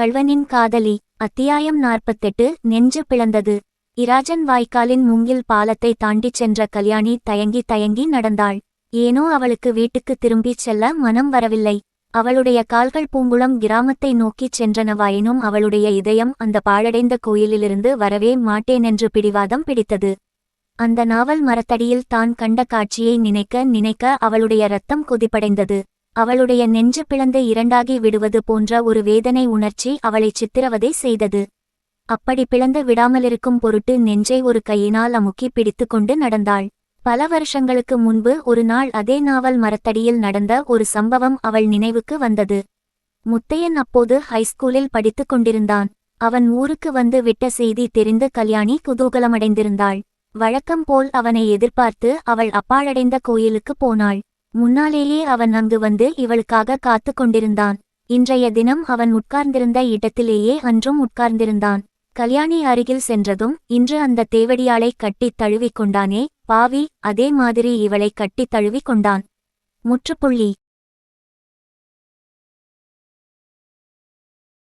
கள்வனின் காதலி அத்தியாயம் நாற்பத்தெட்டு நெஞ்சு பிளந்தது. இராஜன் வாய்க்காலின் மூங்கில் பாலத்தை தாண்டிச் சென்ற கல்யாணி தயங்கி தயங்கி நடந்தாள். ஏனோ அவளுக்கு வீட்டுக்கு திரும்பிச் செல்ல மனம் வரவில்லை. அவளுடைய கால்கள் பூங்குளம் கிராமத்தை நோக்கிச் சென்றனவாயினும் அவளுடைய இதயம் அந்த பாழடைந்த கோயிலிலிருந்து வரவே மாட்டேனென்று பிடிவாதம் பிடித்தது. அந்த நாவல் மரத்தடியில் தான் கண்ட காட்சியை நினைக்க நினைக்க அவளுடைய ரத்தம் கொதிப்படைந்தது. அவளுடைய நெஞ்சு பிளந்து இரண்டாகி விடுவது போன்ற ஒரு வேதனை உணர்ச்சி அவளை சித்திரவதை செய்தது. அப்படி பிளந்து விடாமலிருக்கும் பொருட்டு நெஞ்சை ஒரு கையினால் அமுக்கி பிடித்துக்கொண்டு நடந்தாள். பல வருஷங்களுக்கு முன்பு ஒரு நாள் அதே நாவல் மரத்தடியில் நடந்த ஒரு சம்பவம் அவள் நினைவுக்கு வந்தது. முத்தையன் அப்போது ஹைஸ்கூலில் படித்துக் கொண்டிருந்தான். அவன் ஊருக்கு வந்து விட்ட செய்தி தெரிந்து கல்யாணி குதூகலமடைந்திருந்தாள். வழக்கம் போல் அவனை எதிர்பார்த்து அவள் அப்பாழடைந்த கோயிலுக்கு போனாள். முன்னாலேயே அவன் அங்கு வந்து இவளுக்காக காத்து கொண்டிருந்தான் இன்றைய தினம் அவன் உட்கார்ந்திருந்த இடத்திலேயே அன்றும் உட்கார்ந்திருந்தான். கல்யாணி அருகில் சென்றதும் இன்று அந்த தேவடியாளை கட்டித் தழுவிக் கொண்டானே பாவி அதே மாதிரி இவளை கட்டித் தழுவிக் கொண்டான். முற்றுப்புள்ளி.